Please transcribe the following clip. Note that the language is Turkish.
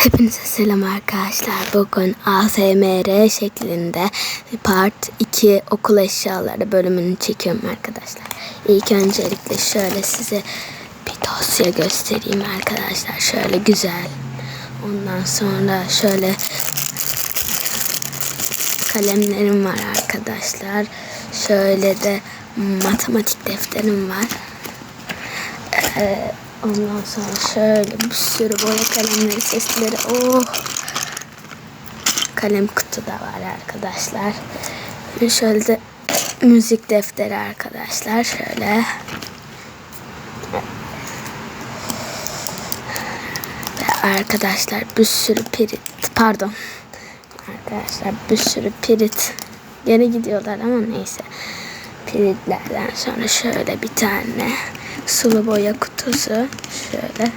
Hepinize selam arkadaşlar. Bugün ASMR şeklinde part 2 okul eşyaları bölümünü çekiyorum arkadaşlar. İlk öncelikle şöyle size bir dosya göstereyim arkadaşlar. Şöyle güzel. Ondan sonra şöyle kalemlerim var arkadaşlar. Şöyle de matematik defterim var. Ee, ondan sonra şöyle bir sürü boya kalemleri sesleri. Oh. Kalem kutu da var arkadaşlar. Ve Şöyle de müzik defteri arkadaşlar. Şöyle. Ve arkadaşlar bir sürü pirit. Pardon. Arkadaşlar bir sürü pirit. Geri gidiyorlar ama neyse. Piritlerden sonra şöyle bir tane sulu boya kutusu. Şöyle.